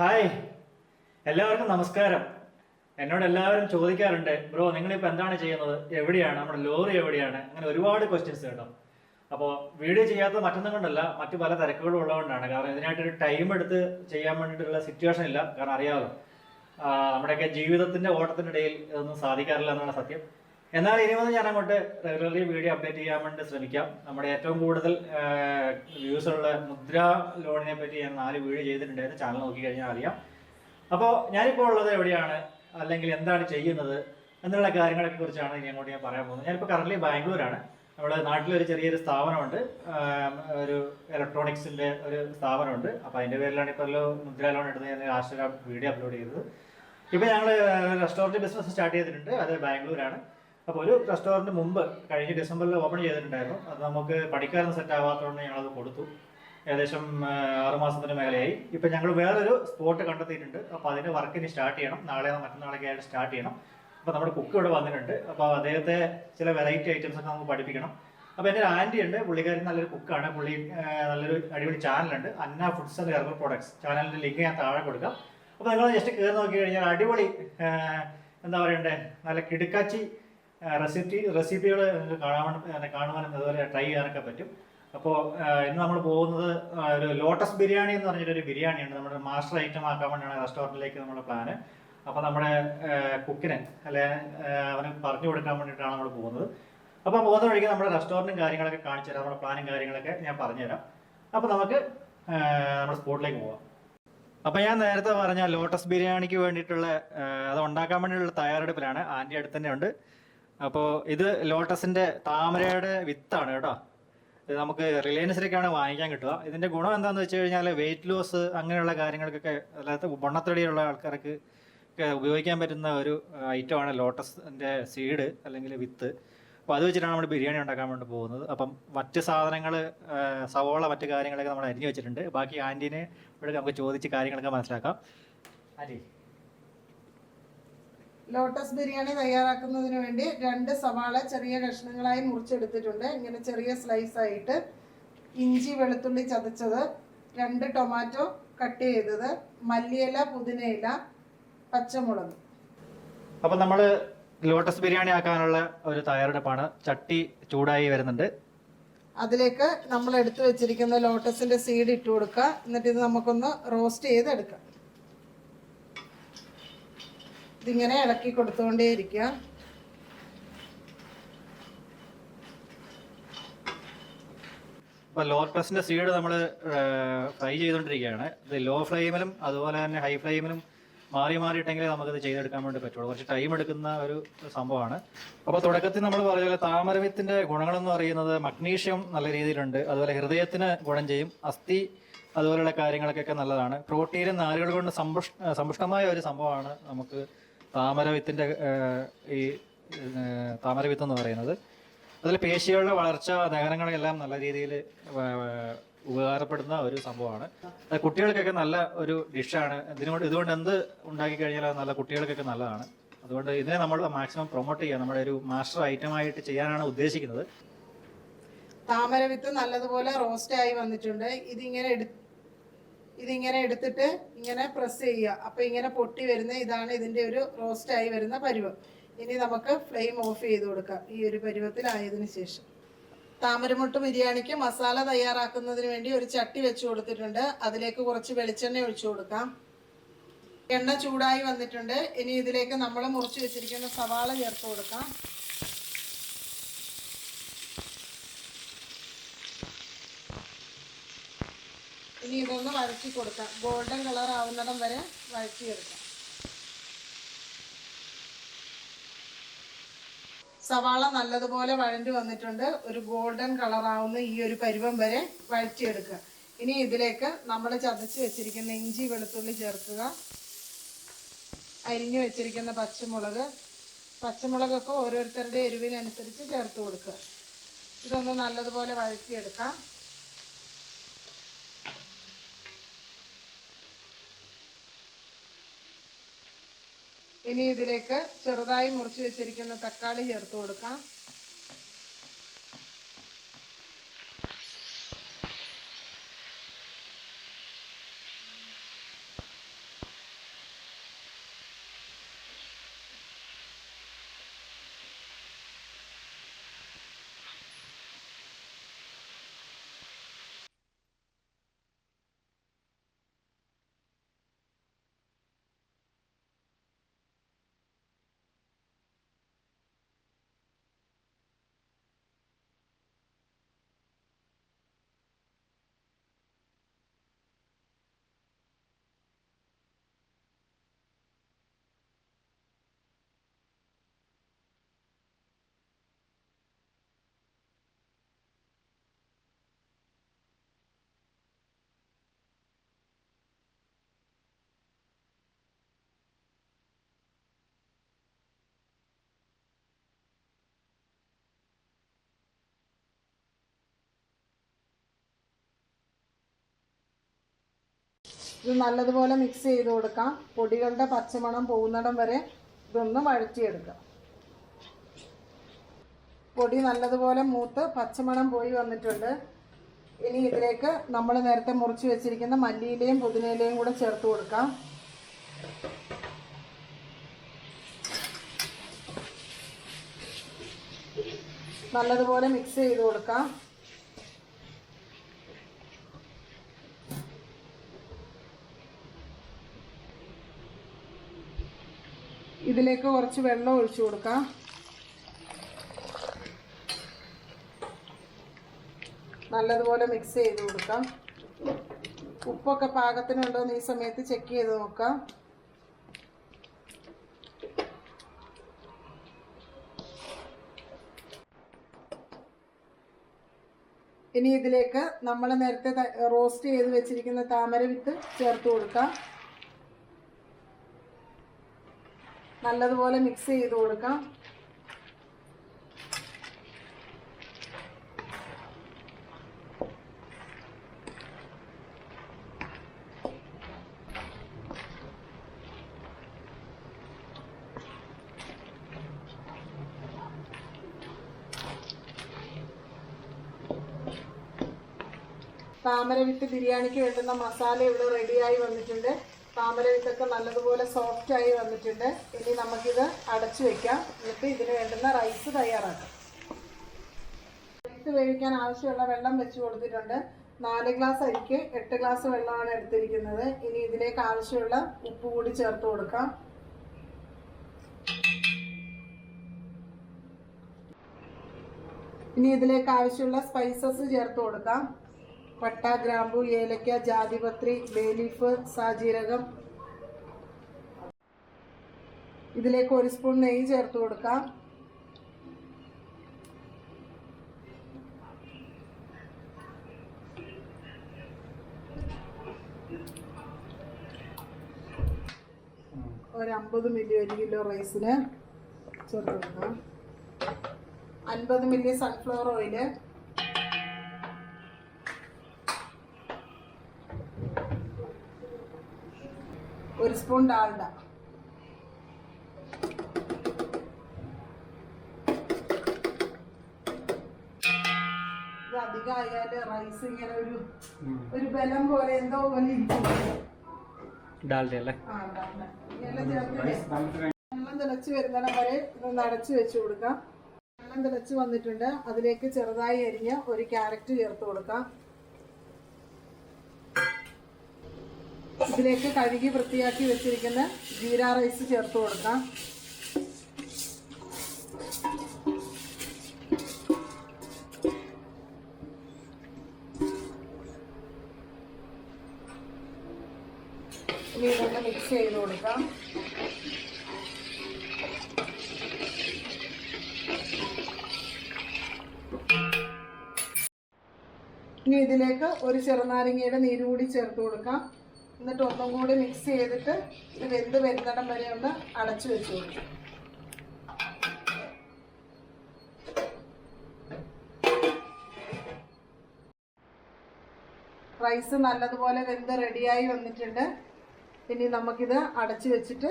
Hi എല്ലാവർക്കും നമസ്കാരം. എന്നോട് എല്ലാവരും ചോദിക്കാറുണ്ട് ബ്രോ നിങ്ങളിപ്പോൾ എന്താണ് ചെയ്യുന്നത്? എവിടെയാണ്? നമ്മുടെ ലോറി എവിടെയാണ്? അങ്ങനെ ഒരുപാട് ക്വസ്റ്റ്യൻസ് കേട്ടോ. അപ്പോൾ വീഡിയോ ചെയ്യാത്ത മറ്റൊന്നും കൊണ്ടല്ല മറ്റു പല തിരക്കുകളും ഉള്ളതുകൊണ്ടാണ്. കാരണം ഇതിനായിട്ടൊരു ടൈം എടുത്ത് ചെയ്യാൻ വേണ്ടിയിട്ടുള്ള സിറ്റുവേഷൻ ഇല്ല. കാരണം അറിയാമല്ലോ. നമ്മുടെയൊക്കെ ജീവിതത്തിന്റെ ഓട്ടത്തിനിടയിൽ ഇതൊന്നും സാധിക്കാറില്ല എന്നാണ് സത്യം. എന്നാൽ ഇനി മുതൽ ഞാൻ അങ്ങോട്ട് റെഗുലർലി വീഡിയോ അപ്ഡേറ്റ് ചെയ്യാൻ വേണ്ടി ശ്രമിക്കാം. നമ്മുടെ ഏറ്റവും കൂടുതൽ വ്യൂസ് ഉള്ള മുദ്ര ലോണിനെ പറ്റി ഞാൻ നാല് വീഡിയോ ചെയ്തിട്ടുണ്ടായിരുന്നു ചാനൽ നോക്കി കഴിഞ്ഞാൽ അറിയാം. അപ്പോൾ ഞാനിപ്പോൾ ഉള്ളത് എവിടെയാണ്? അല്ലെങ്കിൽ എന്താണ് ചെയ്യുന്നത്? എന്നുള്ള കാര്യങ്ങളെ കുറിച്ചാണ് ഇനി അങ്ങോട്ട് ഞാൻ പറയാൻ പോകുന്നത്. ഞാനിപ്പോൾ കറന്റ് ബാംഗ്ലൂരാണ്. നമ്മുടെ നാട്ടിലൊരു ചെറിയൊരു സ്ഥാപനമുണ്ട്. ഒരു ഇലക്ട്രോണിക്സിന്റെ ഒരു സ്ഥാപനമുണ്ട്. അപ്പോൾ അതിന്റെ പേരിലാണ് ഇപ്പോൾ മുദ്ര ലോൺ എടുത്ത് ഞാൻ ലാസ്റ്റ് വീഡിയോ അപ്ലോഡ് ചെയ്തത്. ഇപ്പോൾ ഞങ്ങൾ റെസ്റ്റോറന്റ് ബിസിനസ് സ്റ്റാർട്ട് ചെയ്തിട്ടുണ്ട്. അത് ബാംഗ്ലൂരാണ്. അപ്പോൾ ഒരു റെസ്റ്റോറന്റ് മുമ്പ് കഴിഞ്ഞ ഡിസംബറിൽ ഓപ്പൺ ചെയ്തിട്ടുണ്ടായിരുന്നു. അത് നമുക്ക് പണിക്കാരൻ സെറ്റ് ആവാത്തതുകൊണ്ട് ഞങ്ങളത് കൊടുത്തു. ഏകദേശം ആറുമാസത്തിന് ആറ് മാസത്തിന് മേലെയായി. ഇപ്പം ഞങ്ങൾ വേറൊരു സ്പോട്ട് കണ്ടെത്തിയിട്ടുണ്ട്. അപ്പോൾ അതിന്റെ ഇനി സ്റ്റാർട്ട് ചെയ്യണം. നാളെ മറ്റന്നാളൊക്കെ ആയിട്ട് സ്റ്റാർട്ട് ചെയ്യണം. അപ്പോൾ നമ്മുടെ കുക്ക് ഇവിടെ വന്നിട്ടുണ്ട്. അപ്പോൾ അദ്ദേഹത്തെ ചില വെറൈറ്റി ഐറ്റംസ് ഒക്കെ നമുക്ക് പഠിപ്പിക്കണം. അപ്പോൾ എന്റെ ഒരു ആന്റി ഉണ്ട്. പുള്ളിക്കാരി നല്ലൊരു കുക്കാണ് പുള്ളി നല്ലൊരു അടിപൊളി ചാനലുണ്ട് Anna foods and herbal products ചാനലിന്റെ ലിങ്ക് ഞാൻ താഴെ കൊടുക്കാം. അപ്പോൾ നിങ്ങൾ ജസ്റ്റ് കയറി നോക്കി കഴിഞ്ഞാൽ അടിപൊളി എന്താ പറയണ്ടേ? നല്ല കിടുക്കാച്ചി റെസിപ്പി റെസിപ്പികൾ നിങ്ങൾക്ക് കാണാൻ കാണുവാനും അതുപോലെ ട്രൈ ചെയ്യാനൊക്കെ പറ്റും. അപ്പോൾ ഇന്ന് നമ്മൾ പോകുന്നത് ഒരു ലോട്ടസ് ബിരിയാണി എന്ന് പറഞ്ഞിട്ടൊരു ബിരിയാണിയുണ്ട് നമ്മുടെ മാസ്റ്റർ ഐറ്റം ആക്കാൻ വേണ്ടിയാണ് റെസ്റ്റോറന്റിലേക്ക് നമ്മുടെ പ്ലാന് അപ്പോൾ നമ്മുടെ കുക്കിന് അല്ലെ അവന് പറഞ്ഞു കൊടുക്കാൻ വേണ്ടിയിട്ടാണ് നമ്മൾ പോകുന്നത്. അപ്പോൾ പോകുന്ന വഴിക്ക് നമ്മുടെ റെസ്റ്റോറന്റും കാര്യങ്ങളൊക്കെ കാണിച്ചു തരാം. നമ്മുടെ പ്ലാനും കാര്യങ്ങളൊക്കെ ഞാൻ പറഞ്ഞുതരാം. അപ്പോൾ നമുക്ക് നമ്മുടെ സ്പോട്ടിലേക്ക് പോവാം. അപ്പോൾ ഞാൻ നേരത്തെ പറഞ്ഞ ലോട്ടസ് ബിരിയാണിക്ക് വേണ്ടിയിട്ടുള്ള അത് ഉണ്ടാക്കാൻ വേണ്ടിയിട്ടുള്ള തയ്യാറെടുപ്പിലാണ്. ആന്റി അടുത്ത് തന്നെ ഉണ്ട്. അപ്പോൾ ഇത് ലോട്ടസിന്റെ താമരയുടെ വിത്താണ് കേട്ടോ. ഇത് നമുക്ക് റിലയൻസിലേക്കാണ് വാങ്ങിക്കാൻ കിട്ടുക. ഇതിന്റെ ഗുണം എന്താണെന്ന് വെച്ച് കഴിഞ്ഞാൽ വെയിറ്റ് ലോസ് അങ്ങനെയുള്ള കാര്യങ്ങൾക്കൊക്കെ അല്ലാത്ത വണ്ണത്തടിയുള്ള ആൾക്കാർക്ക് ഉപയോഗിക്കാൻ പറ്റുന്ന ഒരു ഐറ്റം ആണ് ലോട്ടസിന്റെ സീഡ് അല്ലെങ്കിൽ വിത്ത്. അപ്പോൾ അത് വെച്ചിട്ടാണ് നമ്മൾ ബിരിയാണി ഉണ്ടാക്കാൻ വേണ്ടി പോകുന്നത്. അപ്പം മറ്റ് സാധനങ്ങൾ സവോള മറ്റു കാര്യങ്ങളൊക്കെ നമ്മൾ അരിഞ്ഞു വെച്ചിട്ടുണ്ട്. ബാക്കി ആന്റീനെ ഇവിടെ നമുക്ക് ചോദിച്ച് കാര്യങ്ങളൊക്കെ മനസ്സിലാക്കാം. ആന്റി ലോട്ടസ് ബിരിയാണി തയ്യാറാക്കുന്നതിന് വേണ്ടി രണ്ട് സവാള ചെറിയ കഷ്ണങ്ങളായി മുറിച്ചെടുത്തിട്ടുണ്ട്. ഇങ്ങനെ ചെറിയ സ്ലൈസ് ആയിട്ട് ഇഞ്ചി വെളുത്തുള്ളി ചതച്ചത് രണ്ട് ടൊമാറ്റോ കട്ട് ചെയ്തത് മല്ലിയില പുതിനയില പച്ചമുളക്. അപ്പോൾ നമ്മൾ ലോട്ടസ് ബിരിയാണി ആക്കാനുള്ള ഒരു തയ്യാറെടുപ്പാണ്. ചട്ടി ചൂടായി വരുന്നുണ്ട്. അതിലേക്ക് നമ്മൾ എടുത്തു വെച്ചിരിക്കുന്ന ലോട്ടസിന്റെ സീഡ് ഇട്ട് കൊടുക്കുക. എന്നിട്ട് ഇത് നമുക്കൊന്ന് റോസ്റ്റ് ചെയ്തെടുക്കാം. ഇതിങ്ങനെ ഇളക്കി കൊടുത്തുകൊണ്ടേയിരിക്കുക ലോ ലോട്ടസിന്റെ സീഡ് നമ്മൾ ഫ്രൈ ചെയ്തുകൊണ്ടിരിക്കുകയാണ് ഇത് ലോ ഫ്ലെയിമിലും അതുപോലെ തന്നെ ഹൈ ഫ്ലെയിമിലും മാറി മാറിയിട്ടെങ്കിലേ നമുക്കിത് ചെയ്തെടുക്കാൻ വേണ്ടി പറ്റുള്ളൂ. കുറച്ച് ടൈം എടുക്കുന്ന ഒരു സംഭവമാണ്. അപ്പോൾ തുടക്കത്തിൽ നമ്മൾ പറഞ്ഞ പോലെ താമരവിത്തിന്റെ ഗുണങ്ങളെന്ന് പറയുന്നത് മഗ്നീഷ്യം നല്ല രീതിയിലുണ്ട്. അതുപോലെ ഹൃദയത്തിന് ഗുണം ചെയ്യും. അസ്ഥി അതുപോലെയുള്ള കാര്യങ്ങൾക്കൊക്കെ നല്ലതാണ്. പ്രോട്ടീനും നാരുകൾ കൊണ്ട് സമ്പുഷ് സമ്പുഷ്ടമായ ഒരു സംഭവമാണ് നമുക്ക് താമരവിത്തിന്റെ വിത്തിന്റെ ഈ താമര വിത്ത് എന്ന് പറയുന്നത്. അതിൽ പേശികളുടെ വളർച്ച ദഹനങ്ങളെല്ലാം നല്ല രീതിയിൽ ഉപകാരപ്പെടുന്ന ഒരു സംഭവമാണ്. കുട്ടികൾക്കൊക്കെ നല്ല ഒരു ഡിഷാണ്. ഇതിനോട് ഇതുകൊണ്ട് എന്ത് ഉണ്ടാക്കി കഴിഞ്ഞാൽ നല്ല കുട്ടികൾക്കൊക്കെ നല്ലതാണ്. അതുകൊണ്ട് ഇതിനെ നമ്മൾ മാക്സിമം പ്രൊമോട്ട് ചെയ്യുക. നമ്മുടെ ഒരു മാസ്റ്റർ ഐറ്റം ആയിട്ട് ചെയ്യാനാണ് ഉദ്ദേശിക്കുന്നത്. താമര വിത്ത് നല്ലതുപോലെ റോസ്റ്റ് ആയി വന്നിട്ടുണ്ട്. ഇതിങ്ങനെ എടു ഇതിങ്ങനെ എടുത്തിട്ട് ഇങ്ങനെ പ്രസ് ചെയ്യുക. അപ്പോൾ ഇങ്ങനെ പൊട്ടി വരുന്ന ഇതാണ് ഇതിന്റെ ഒരു റോസ്റ്റായി വരുന്ന പരുവം. ഇനി നമുക്ക് ഫ്ലെയിം ഓഫ് ചെയ്ത് കൊടുക്കാം. ഈ ഒരു പരുവത്തിലായതിനു ശേഷം. താമരമുട്ട് ബിരിയാണിക്ക് മസാല തയ്യാറാക്കുന്നതിന് വേണ്ടി ഒരു ചട്ടി വെച്ച് കൊടുത്തിട്ടുണ്ട്. അതിലേക്ക് കുറച്ച് വെളിച്ചെണ്ണ ഒഴിച്ചു കൊടുക്കാം. എണ്ണ ചൂടായി വന്നിട്ടുണ്ട്. ഇനി ഇതിലേക്ക് നമ്മൾ മുറിച്ച് വെച്ചിരിക്കുന്ന സവാള ചേർത്ത് കൊടുക്കാം. ഇനി ഇതൊന്ന് വഴറ്റി കൊടുക്കാം. ഗോൾഡൻ കളർ ആവുന്നിടം വരെ വഴറ്റിയെടുക്കാം. സവാള നല്ലതുപോലെ വഴണ്ടി വന്നിട്ടുണ്ട്. ഒരു ഗോൾഡൻ കളർ ആവുന്ന ഈ ഒരു പരുവം വരെ വഴറ്റിയെടുക്കുക. ഇനി ഇതിലേക്ക് നമ്മൾ ചതച്ച് വെച്ചിരിക്കുന്ന ഇഞ്ചി വെളുത്തുള്ളി ചേർക്കുക. അരിഞ്ഞു വെച്ചിരിക്കുന്ന പച്ചമുളക്. പച്ചമുളകൊക്കെ ഓരോരുത്തരുടെ എരിവിനനുസരിച്ച് ചേർത്ത് കൊടുക്കുക. ഇതൊന്ന് നല്ലതുപോലെ വഴറ്റിയെടുക്കാം. ഇനി ഇതിലേക്ക് ചെറുതായി മുറിച്ച് വെച്ചിരിക്കുന്ന തക്കാളി ചേർത്ത് കൊടുക്കാം. ഇത് നല്ലതുപോലെ മിക്സ് ചെയ്ത് കൊടുക്കാം. പൊടികളുടെ പച്ചമണം പോകുന്നിടം വരെ ഇതൊന്ന് വഴറ്റിയെടുക്കാം. പൊടി നല്ലതുപോലെ മൂത്ത് പച്ചമണം പോയി വന്നിട്ടുണ്ട്. ഇനി ഇതിലേക്ക് നമ്മൾ നേരത്തെ മുറിച്ച് വെച്ചിരിക്കുന്ന മല്ലിയിലയും പുതിനയിലയും കൂടെ ചേർത്ത് കൊടുക്കാം. നല്ലതുപോലെ മിക്സ് ചെയ്ത് കൊടുക്കാം. ഇതിലേക്ക് കുറച്ച് വെള്ളം ഒഴിച്ചു കൊടുക്കാം. നല്ലതുപോലെ മിക്സ് ചെയ്ത് കൊടുക്കാം. ഉപ്പൊക്കെ പാകത്തിനുണ്ടോ എന്ന് ഈ സമയത്ത് ചെക്ക് ചെയ്ത് നോക്കാം. ഇനി ഇതിലേക്ക് നമ്മൾ നേരത്തെ റോസ്റ്റ് ചെയ്ത് വെച്ചിരിക്കുന്ന താമര വിത്ത് ചേർത്ത് കൊടുക്കാം. നല്ലതുപോലെ മിക്സ് ചെയ്ത് കൊടുക്കാം. താമര വിത്ത് ബിരിയാണിക്ക് വേണ്ടുന്ന മസാല ഇവിടെ റെഡിയായി വന്നിട്ടുണ്ട്. താമര വിത്തൊക്കെ നല്ലതുപോലെ സോഫ്റ്റ് ആയി വന്നിട്ടുണ്ട്. ഇനി നമുക്കിത് അടച്ചു വെക്കാം. എന്നിട്ട് ഇതിന് വേണ്ടുന്ന റൈസ് തയ്യാറാക്കാം. റൈസ് വേവിക്കാൻ ആവശ്യമുള്ള വെള്ളം വെച്ച് കൊടുത്തിട്ടുണ്ട്. നാല് ഗ്ലാസ് അരിക്ക് എട്ട് ഗ്ലാസ് വെള്ളമാണ് എടുത്തിരിക്കുന്നത്. ഇനി ഇതിലേക്ക് ആവശ്യമുള്ള ഉപ്പ് കൂടി ചേർത്ത് കൊടുക്കാം. ഇനി ഇതിലേക്ക് ആവശ്യമുള്ള സ്പൈസസ് ചേർത്ത് കൊടുക്കാം. പട്ട ഗ്രാമ്പു ഏലക്ക ജാതിപത്രി ബേലീഫ് സാജീരകം ഇതിലേക്ക് ഒരു സ്പൂൺ നെയ്യ് ചേർത്ത് കൊടുക്കാം. ഒരു അമ്പത് മില്ലി ഒരു കിലോ റൈസിന് ചേർത്ത് കൊടുക്കാം. അൻപത് മില്ലി സൺഫ്ലവർ ഓയിൽ ഒരു സ്പൂൺ ഡാൽഡ. അധികമായാൽ റൈസ് ഇങ്ങനെ ഒരു ഒരു ബലം പോലെ എന്തോ പോലെ ഇരിക്കും വെള്ളം തിളച്ച് വരുന്നിടം വരെ ഇതൊന്ന് അടച്ചു വെച്ച് കൊടുക്കാം. വെള്ളം തിളച്ച് വന്നിട്ടുണ്ട്. അതിലേക്ക് ചെറുതായി അരിഞ്ഞ ഒരു ക്യാരറ്റ് ചേർത്ത് കൊടുക്കാം. ഇതിലേക്ക് കഴുകി വൃത്തിയാക്കി വെച്ചിരിക്കുന്ന ജീര റൈസ് ചേർത്ത് കൊടുക്കാം. ഇനി മിക്സ് ചെയ്ത് കൊടുക്കാം. ഇനി ഇതിലേക്ക് ഒരു ചെറുനാരങ്ങയുടെ നീര് കൂടി ചേർത്ത് കൊടുക്കാം. എന്നിട്ട് ഒന്നും കൂടി മിക്സ് ചെയ്തിട്ട് ഇത് വെന്ത് വരുന്നിടം വരെ ഒന്ന് അടച്ചു വെച്ച് കൊടുക്കാം. റൈസ് നല്ലതുപോലെ വെന്ത് റെഡിയായി വന്നിട്ടുണ്ട്. ഇനി നമുക്കിത് അടച്ചു വെച്ചിട്ട്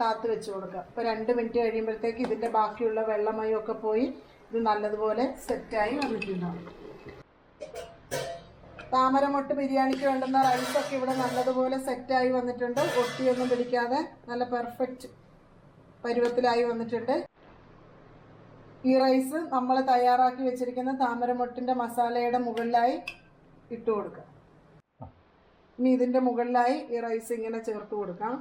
താത്ത് വെച്ച് കൊടുക്കാം. അപ്പോൾ രണ്ട് മിനിറ്റ് കഴിയുമ്പോഴത്തേക്ക് ഇതിന്റെ ബാക്കിയുള്ള വെള്ളമയമൊക്കെ പോയി ഇത് നല്ലതുപോലെ സെറ്റായി വന്നിട്ടുണ്ടാവും താമരമൊട്ട് ബിരിയാണിക്ക് വേണ്ടുന്ന റൈസൊക്കെ ഇവിടെ നല്ലതുപോലെ സെറ്റായി വന്നിട്ടുണ്ട്. ഒട്ടിയൊന്നും പിടിക്കാതെ നല്ല പെർഫെക്റ്റ് പരുവത്തിലായി വന്നിട്ടുണ്ട്. ഈ റൈസ് നമ്മൾ തയ്യാറാക്കി വെച്ചിരിക്കുന്ന താമരമൊട്ടിന്റെ മസാലയുടെ മുകളിലായി ഇട്ട് കൊടുക്കാം. ഇനി ഇതിന്റെ മുകളിലായി ഈ റൈസ് ഇങ്ങനെ ചേർത്ത് കൊടുക്കാം.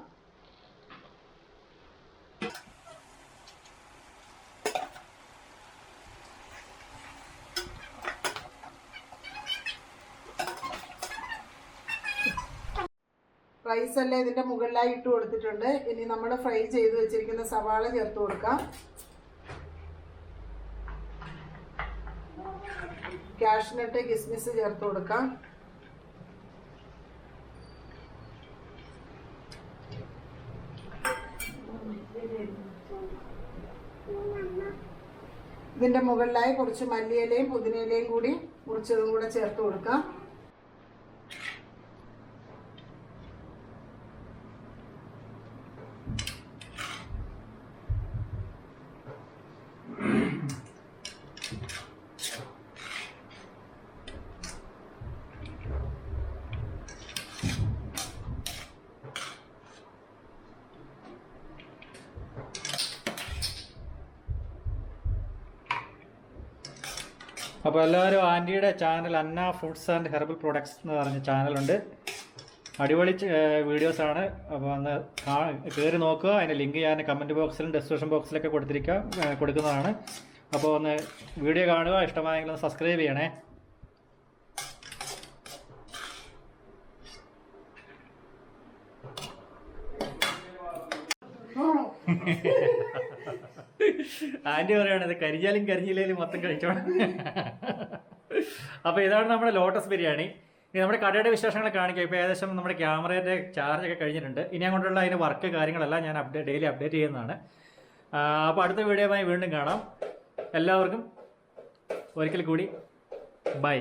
റൈസ് ഇതിന്റെ മുകളിലായി ഇട്ട് കൊടുത്തിട്ടുണ്ട്. ഇനി നമ്മൾ ഫ്രൈ ചെയ്ത് വെച്ചിരിക്കുന്ന സവാള ചേർത്ത് കൊടുക്കാം. കാഷ്നട്ട് കിസ്മിസ് ചേർത്ത് കൊടുക്കാം. ഇതിന്റെ മുകളിലായി കുറച്ച് മല്ലിയിലയും പുതിനയിലയും കൂടി മുറിച്ചതും കൂടെ ചേർത്ത് കൊടുക്കാം. അപ്പോൾ എല്ലാവരും ആന്റിയുടെ channel Anna foods and herbal products എന്ന് പറഞ്ഞ ചാനലുണ്ട് അടിപൊളി വീഡിയോസാണ് അപ്പോൾ ഒന്ന് കയറി നോക്കുക. അതിന്റെ ലിങ്ക് ഞാൻ കമന്റ് ബോക്സിലും ഡിസ്ക്രിപ്ഷൻ ബോക്സിലൊക്കെ കൊടുത്തിരിക്കുക കൊടുക്കുന്നതാണ്. അപ്പോൾ ഒന്ന് വീഡിയോ കാണുക. ഇഷ്ടമായെങ്കിൽ ഒന്ന് സബ്സ്ക്രൈബ് ചെയ്യണേ. ആന്റി പറയുകയാണത് കരിഞ്ഞാലും കരിഞ്ഞില്ലേലും മൊത്തം കഴിച്ചോണം അപ്പോൾ ഇതാണ് നമ്മുടെ ലോട്ടസ് ബിരിയാണി. ഇനി നമ്മുടെ കടയുടെ വിശേഷങ്ങൾ കാണിക്കുക ഇപ്പോൾ ഏകദേശം നമ്മുടെ ക്യാമറയുടെ ചാർജ് ഒക്കെ കഴിഞ്ഞിട്ടുണ്ട്. ഇനി അങ്ങോട്ടുള്ള അതിന്റെ വർക്ക് കാര്യങ്ങളെല്ലാം ഞാൻ അപ്ഡേറ്റ് ഡെയിലി അപ്ഡേറ്റ് ചെയ്യുന്നതാണ്. അപ്പോൾ അടുത്ത വീഡിയോയുമായി വീണ്ടും കാണാം. എല്ലാവർക്കും ഒരിക്കൽ കൂടി ബൈ